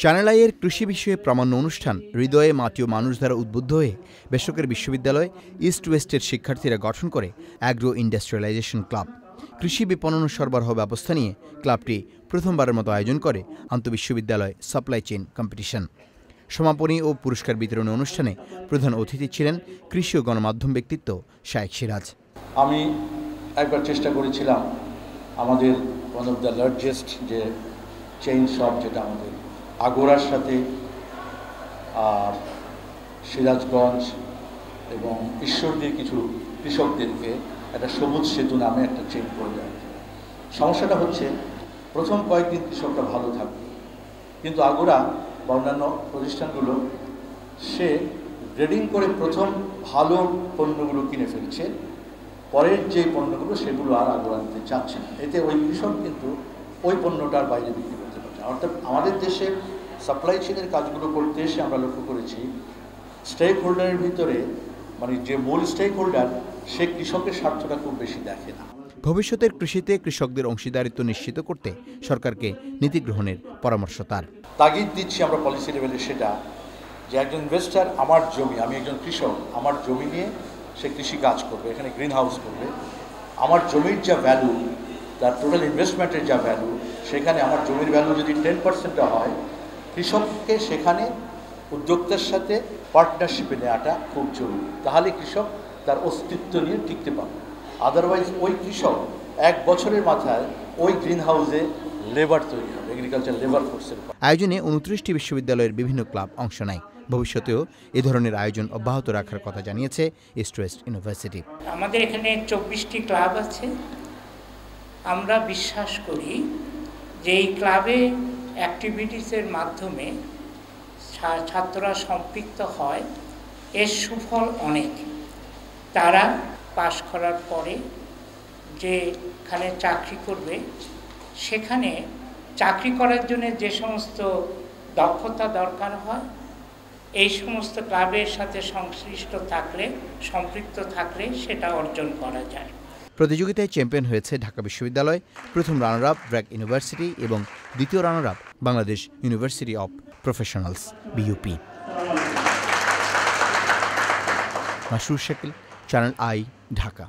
Channel আইয়ের কৃষি বিষয়ে প্রামাণ্য অনুষ্ঠান হৃদয়ে ও মানুষ দ্বারা উদ্বুদ্ধ হয়ে বেসরকারি বিশ্ববিদ্যালয় ইস্ট ওয়েস্টের শিক্ষার্থীরা গঠন করে অ্যাগ্রো ইন্ডাস্ট্রিয়ালাইজেশন ক্লাব। কৃষি বিপণন সরবরাহ ব্যবস্থা নিয়ে ক্লাবটি প্রথমবারের মতো আয়োজন করে আন্তঃবিশ্ববিদ্যালয় সাপ্লাই চেইন কম্পিটিশন। সমাপনী ও পুরস্কার বিতরণ অনুষ্ঠানে প্রধান অতিথি ছিলেন কৃষি ও গণমাধ্যম ব্যক্তিত্ব শায়েক সিরাজ। আমি একবার চেষ্টা করেছিলাম আমাদের ওয়ান অফ দ্য লার্জেস্ট যে চেইন শপ যেটা আমাদের আগোড়ার সাথে আর সিরাজগঞ্জ এবং ঈশ্বরদীর কিছু কৃষকদেরকে একটা সবুজ সেতু নামে একটা চেইন করে দেয় সমস্যাটা হচ্ছে প্রথম কয়েকদিন কৃষকরা ভালো থাকবে, কিন্তু আগোড়া বা অন্যান্য প্রতিষ্ঠানগুলো, সে গ্রেডিং করে প্রথম ভালো পণ্যগুলো কিনে ফেলছে, পরের যে পণ্যগুলো সেগুলো আর আগোড়া নিতে চাচ্ছে না এতে ওই কৃষক কিন্তু ওই পণ্যটার বাইরে বিক্রি না। অর্থাৎ আমাদের দেশে সাপ্লাই চেনের কাজগুলো করতে এসে আমরা লক্ষ্য করেছি স্টেক হোল্ডারের ভিতরে মানে যে মূল স্টেক হোল্ডার সে কৃষকের স্বার্থটা খুব বেশি দেখে না। ভবিষ্যতের কৃষিতে কৃষকদের অংশীদারিত্ব নিশ্চিত করতে সরকারকে নীতি গ্রহণের পরামর্শ তার। তাগিদ দিচ্ছি আমরা পলিসি লেভেলে সেটা যে একজন ইনভেস্টার আমার জমি আমি একজন কৃষক আমার জমি নিয়ে সে কৃষি কাজ করবে এখানে গ্রিন হাউস করবে। আমার জমির যা ভ্যালু তার টোটাল ইনভেস্টমেন্টের যা ভ্যালু সেখানে আমার জমির ভ্যালু যদি টেন পার্সেন্টও হয় কৃষককে সেখানে উদ্যোক্তার সাথে পার্টনারশিপে নেওয়াটা খুব জরুরি। তাহলে কৃষক তার অস্তিত্ব নিয়ে টিকতে পারবে। আদারওয়াইজ ওই কৃষক এক বছরের মাথায় ওই গ্রিন হাউসে লেবার তৈরি হবে এগ্রিকালচার লেবার ফোর্সের আয়োজনে উনত্রিশটি বিশ্ববিদ্যালয়ের বিভিন্ন ক্লাব অংশ নেয়। ভবিষ্যতেও এ ধরনের আয়োজন অব্যাহত রাখার কথা জানিয়েছে ইস্ট ওয়েস্ট ইউনিভার্সিটি আমাদের এখানে চব্বিশটি ক্লাব আছে। আমরা বিশ্বাস করি যে এই ক্লাবে অ্যাক্টিভিটিসের মাধ্যমে ছাত্ররা সম্পৃক্ত হয়, এর সুফল অনেক। তারা পাশ করার পরে যেখানে চাকরি করবে, সেখানে চাকরি করার জন্য যে সমস্ত দক্ষতা দরকার হয়, এই সমস্ত ক্লাবের সাথে সংশ্লিষ্ট থাকলে, সম্পৃক্ত থাকলে সেটা অর্জন করা যায়। প্রতিযোগিতায় চ্যাম্পিয়ন হয়েছে ঢাকা বিশ্ববিদ্যালয়, প্রথম রানার আপ ব্র্যাক ইউনিভার্সিটি এবং দ্বিতীয় runner up Bangladesh university of professionals, BUP. Masur Shakil, channel I, Dhaka.